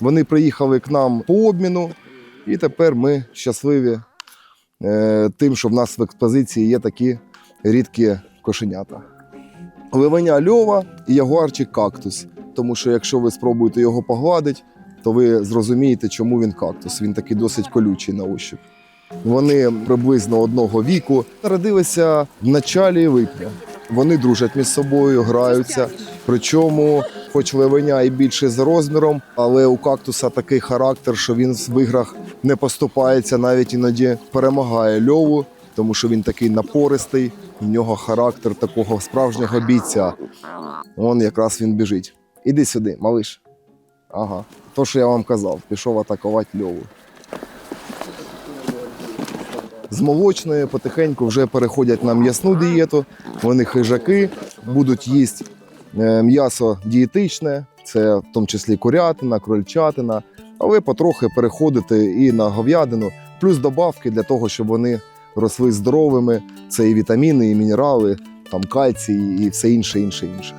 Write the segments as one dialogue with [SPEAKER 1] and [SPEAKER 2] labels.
[SPEAKER 1] Вони приїхали к нам по обміну, і тепер ми щасливі е, тим, що в нас в експозиції є такі рідкі кошенята. Ливеня льова і ягуарчик кактус. Тому що якщо ви спробуєте його погладити, то ви зрозумієте, чому він кактус. Він такий досить колючий на ощуп. Вони приблизно одного віку народилися в началі липня. Вони дружать між собою, граються. Причому, хоч левеня і більше за розміром, але у кактуса такий характер, що він в іграх не поступається, навіть іноді перемагає льову, тому що він такий напористий. В нього характер такого справжнього бійця. Он якраз він біжить. Іди сюди, малиш. Ага. То, що я вам казав, пішов атакувати льову. З молочної потихеньку вже переходять на м'ясну дієту. Вони хижаки, будуть їсти е, м'ясо дієтичне, це в тому числі курятина, крольчатина, але потрохи переходити і на говядину, плюс добавки для того, щоб вони росли здоровими. Це і вітаміни, і мінерали, там кальцій, і все інше, інше, інше.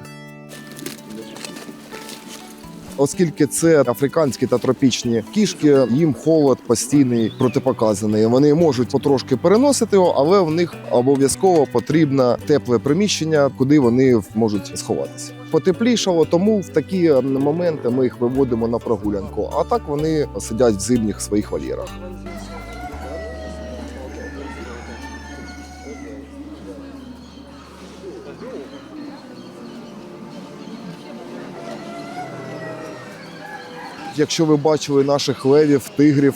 [SPEAKER 1] Оскільки це африканські та тропічні кішки, їм холод постійний протипоказаний. Вони можуть потрошки переносити його, але в них обов'язково потрібне тепле приміщення, куди вони можуть сховатися. Потеплішало, тому в такі моменти ми їх виводимо на прогулянку. А так вони сидять в зимніх своїх вольєрах. Якщо ви бачили наших левів, тигрів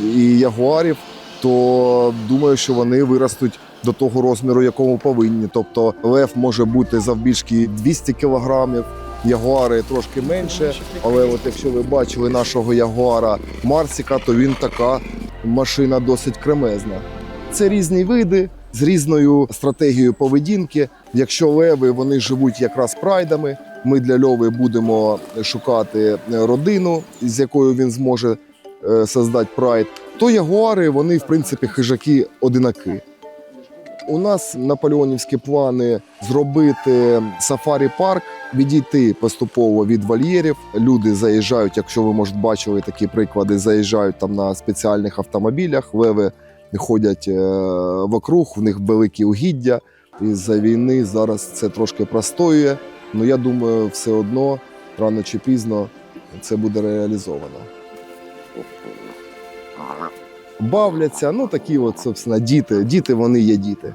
[SPEAKER 1] і ягуарів, то думаю, що вони виростуть до того розміру, якому повинні. Тобто лев може бути завбільшки 200 кілограмів, ягуари трошки менше. Але от якщо ви бачили нашого ягуара Марсіка, то він така машина досить кремезна. Це різні види з різною стратегією поведінки. Якщо леви вони живуть якраз прайдами, ми для льови будемо шукати родину, з якою він зможе е, создати прайд. То ягуари, вони в принципі хижаки одинаки. У нас наполеонівські плани зробити сафарі-парк, відійти поступово від вольєрів. Люди заїжджають, якщо ви може бачили такі приклади, заїжджають там на спеціальних автомобілях. Леви ходять е, вокруг, в них великі угіддя. І за війни зараз це трошки простоює. Ну я думаю, все одно рано чи пізно це буде реалізовано. Бавляться, ну такі, от, собственно, діти. Діти вони є діти.